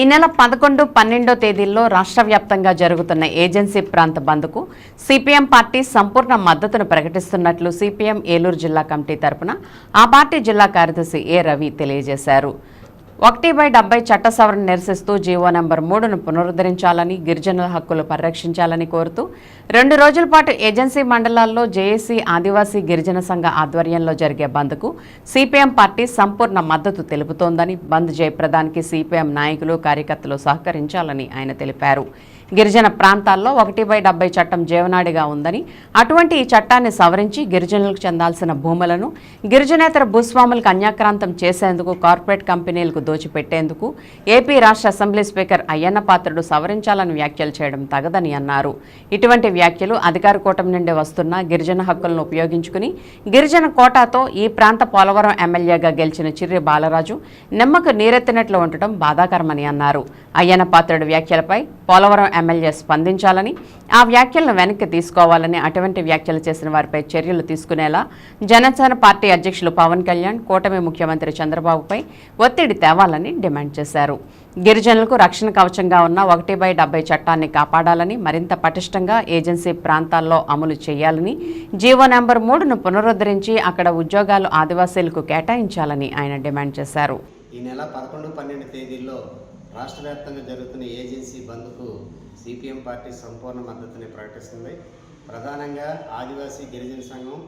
ఈ నెల పదకొండు పన్నెండో తేదీల్లో రాష్ట్ర వ్యాప్తంగా జరుగుతున్న ఏజెన్సీ ప్రాంత బంద్కు సిపిఎం పార్టీ సంపూర్ణ మద్దతును ప్రకటిస్తున్నట్లు సిపిఎం ఏలూరు జిల్లా కమిటీ తరపున ఆ పార్టీ జిల్లా కార్యదర్శి ఏ రవి తెలియజేశారు. ఒకటి బై డెబ్బై చట్ట సవరణ నిరసిస్తూ జీవో నెంబర్ మూడును పునరుద్ధరించాలని గిరిజనుల హక్కులు పరిరక్షించాలని కోరుతూ రెండు రోజుల పాటు ఏజెన్సీ మండలాల్లో జేఏసీ ఆదివాసీ గిరిజన సంఘ ఆధ్వర్యంలో జరిగే బంద్కు సిపిఎం పార్టీ సంపూర్ణ మద్దతు తెలుపుతోందని బంద్ జయప్రదానికి సిపిఎం నాయకులు కార్యకర్తలు సహకరించాలని ఆయన తెలిపారు. గిరిజన ప్రాంతాల్లో ఒకటి బై డెబ్బై చట్టం జీవనాడిగా ఉందని అటువంటి ఈ చట్టాన్ని సవరించి గిరిజనులకు చెందాల్సిన భూములను గిరిజనేతర భూస్వాములకు అన్యాక్రాంతం చేసేందుకు కార్పొరేట్ కంపెనీలకు దోచిపెట్టేందుకు ఏపీ రాష్ట్ర అసెంబ్లీ స్పీకర్ అయ్యన్న పాత్రుడు సవరించాలని వ్యాఖ్యలు చేయడం తగదని అన్నారు. ఇటువంటి వ్యాఖ్యలు అధికార కూటమి నుండి వస్తున్న గిరిజన హక్కులను ఉపయోగించుకుని గిరిజన కోటాతో ఈ ప్రాంత పోలవరం ఎమ్మెల్యేగా గెలిచిన చిర్రి బాలరాజు నిమ్మకు నీరెత్తినట్లు ఉండటం బాధాకరమని అన్నారు. అయ్యన్న పాత్రుడు వ్యాఖ్యలపై పోలవరం ఎమ్మెల్యే స్పందించాలని ఆ వ్యాఖ్యలను వెనక్కి తీసుకోవాలని అటువంటి వ్యాఖ్యలు చేసిన వారిపై చర్యలు తీసుకునేలా జనసేన పార్టీ అధ్యక్షులు పవన్ కళ్యాణ్ కూటమి ముఖ్యమంత్రి చంద్రబాబుపై ఒత్తిడి తేవాలని డిమాండ్ చేశారు. గిరిజనులకు రక్షణ కవచంగా ఉన్న ఒకటి బై డెబ్బై చట్టాన్ని కాపాడాలని మరింత పటిష్టంగా ఏజెన్సీ ప్రాంతాల్లో అమలు చేయాలని జీవో నెంబర్ మూడును పునరుద్ధరించి అక్కడ ఉద్యోగాలు ఆదివాసీలకు కేటాయించాలని ఆయన డిమాండ్ చేశారు. ఈ నెల పదకొండు పన్నెండు తేదీల్లో రాష్ట్ర వ్యాప్తంగా జరుగుతున్న ఏజెన్సీ బంద్కు సిపిఎం పార్టీ సంపూర్ణ మద్దతుని ప్రకటిస్తుంది. ప్రధానంగా ఆదివాసీ గిరిజన సంఘం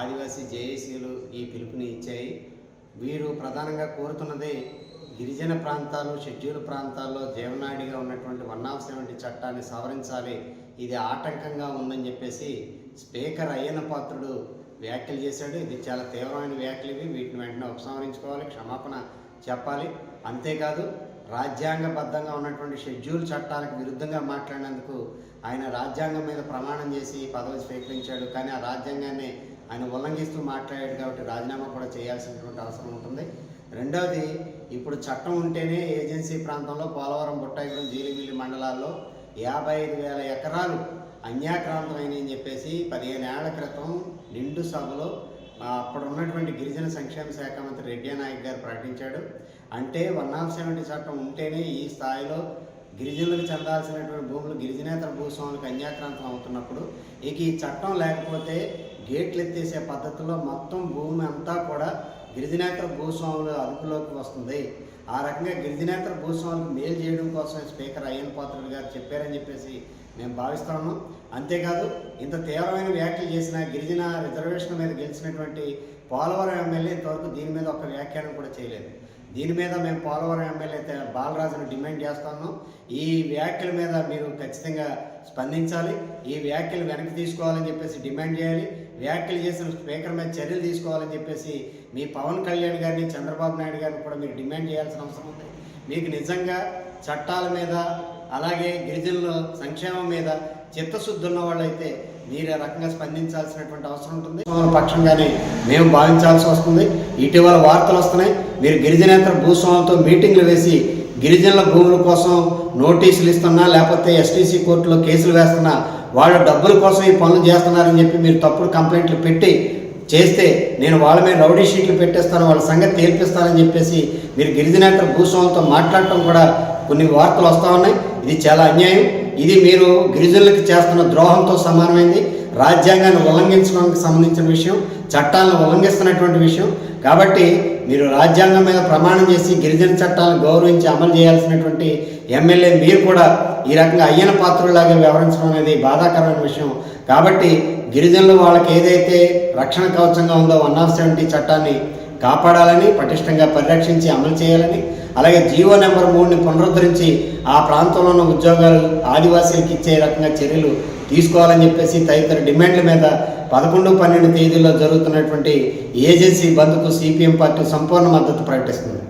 ఆదివాసీ జేఏసీలు ఈ పిలుపుని ఇచ్చాయి. వీరు ప్రధానంగా కోరుతున్నది గిరిజన ప్రాంతాలు షెడ్యూల్ ప్రాంతాల్లో జీవనాడిగా ఉన్నటువంటి వన్ ఆఫ్ సెవెంటీ చట్టాన్ని సవరించాలి. ఇది ఆటంకంగా ఉందని చెప్పేసి స్పీకర్ అయ్యన పాత్రుడు వ్యాఖ్యలు చేశాడు. ఇది చాలా తీవ్రమైన వ్యాఖ్యలు ఇవి. వీటిని వెంటనే ఉపసంహరించుకోవాలి క్షమాపణ చెప్పాలి. అంతేకాదు రాజ్యాంగబద్ధంగా ఉన్నటువంటి షెడ్యూల్ చట్టాలకు విరుద్ధంగా మాట్లాడినందుకు ఆయన రాజ్యాంగం మీద ప్రమాణం చేసి పదవి స్వీకరించాడు. కానీ ఆ రాజ్యాంగాన్ని ఆయన ఉల్లంఘిస్తూ మాట్లాడాడు కాబట్టి రాజీనామా కూడా చేయాల్సినటువంటి అవసరం ఉంటుంది. రెండవది ఇప్పుడు చట్టం ఉంటేనే ఏజెన్సీ ప్రాంతంలో పోలవరం బుట్టాయిగూడెం జీలిమిల్లి మండలాల్లో యాభై ఐదు వేల ఎకరాలు అన్యాక్రాంతమైనని చెప్పేసి పదిహేను ఏళ్ళ క్రితం నిండు సభలో అప్పుడు ఉన్నటువంటి గిరిజన సంక్షేమ శాఖ మంత్రి రెడ్డి నాయక్ గారు ప్రకటించాడు. అంటే వన్ ఆఫ్ సెవెంటీ చట్టం ఉంటేనే ఈ స్థాయిలో గిరిజనులకు చెందాల్సినటువంటి భూములు గిరిజనేతర భూస్వాములకు అన్యాక్రాంతం అవుతున్నప్పుడు ఇక ఈ చట్టం లేకపోతే గేట్లు ఎత్తేసే పద్ధతిలో మొత్తం భూమి అంతా కూడా గిరిజనేతర భూస్వాముల అదుపులోకి వస్తుంది. ఆ రకంగా గిరిజనేతర భూస్వాములకు మేలు చేయడం కోసం స్పీకర్ అయ్యన్ పాత్రుడు గారు చెప్పారని చెప్పేసి మేము భావిస్తాము. అంతేకాదు ఇంత తీవ్రమైన వ్యాఖ్యలు చేసిన గిరిజన రిజర్వేషన్ మీద గెలిచినటువంటి పోలవరం ఎమ్మెల్యే ఇంతవరకు దీని మీద ఒక వ్యాఖ్యానం కూడా చేయలేదు. దీని మీద మేము పోలవరం ఎమ్మెల్యే బాలరాజును డిమాండ్ చేస్తాను. ఈ వ్యాఖ్యల మీద మీరు ఖచ్చితంగా స్పందించాలి. ఈ వ్యాఖ్యలు వెనక్కి తీసుకోవాలని చెప్పేసి డిమాండ్ చేయాలి. వ్యాఖ్యలు చేసిన స్పీకర్ మీద చర్యలు తీసుకోవాలని చెప్పేసి మీ పవన్ కళ్యాణ్ గారిని చంద్రబాబు నాయుడు గారిని కూడా మీరు డిమాండ్ చేయాల్సిన అవసరం ఉంది. మీకు నిజంగా చట్టాల మీద అలాగే గిరిజనుల సంక్షేమం మీద చిత్తశుద్ధి ఉన్న వాళ్ళైతే మీరు ఆ రకంగా స్పందించాల్సినటువంటి అవసరం ఉంటుంది. పక్షంగానే మేము భావించాల్సి వస్తుంది. ఇటీవల వార్తలు వస్తున్నాయి. మీరు గిరిజనేతర భూస్వాములతో మీటింగ్లు వేసి గిరిజనుల భూముల కోసం నోటీసులు ఇస్తున్నా లేకపోతే ఎస్టీసీ కోర్టులో కేసులు వేస్తున్నా వాళ్ళు డబ్బుల కోసం ఈ పనులు చేస్తున్నారని చెప్పి మీరు తప్పుడు కంప్లైంట్లు పెట్టి చేస్తే నేను వాళ్ళ మీద రౌడీ షీట్లు పెట్టేస్తాను వాళ్ళ సంగతి తేల్పిస్తానని చెప్పేసి మీరు గిరిజనేతర భూస్వాములతో మాట్లాడటం కూడా కొన్ని వార్తలు వస్తూ ఉన్నాయి. ఇది చాలా అన్యాయం. ఇది మీరు గిరిజనులకు చేస్తున్న ద్రోహంతో సమానమైంది. రాజ్యాంగాన్ని ఉల్లంఘించడానికి సంబంధించిన విషయం చట్టాలను ఉల్లంఘిస్తున్నటువంటి విషయం. కాబట్టి మీరు రాజ్యాంగం మీద ప్రమాణం చేసి గిరిజన చట్టాలను గౌరవించి అమలు చేయాల్సినటువంటి ఎమ్మెల్యే మీరు కూడా ఈ రకంగా అయ్యన పాత్రలాగా వ్యవహరించడం అనేది బాధాకరమైన విషయం. కాబట్టి గిరిజనులు వాళ్ళకి ఏదైతే రక్షణ కవచంగా ఉందో వన్ ఆఫ్ సెవెంటీ చట్టాన్ని కాపాడాలని పటిష్టంగా పరిరక్షించి అమలు చేయాలని అలాగే జీవో నెంబర్ మూడుని పునరుద్ధరించి ఆ ప్రాంతంలో ఉన్న ఉద్యోగాలు ఆదివాసీలకు ఇచ్చే రకంగా చర్యలు తీసుకోవాలని చెప్పేసి తదితర డిమాండ్ల మీద పదకొండు పన్నెండు తేదీల్లో జరుగుతున్నటువంటి ఏజెన్సీ బంద్కు సిపిఎం పార్టీ సంపూర్ణ మద్దతు ప్రకటిస్తుంది.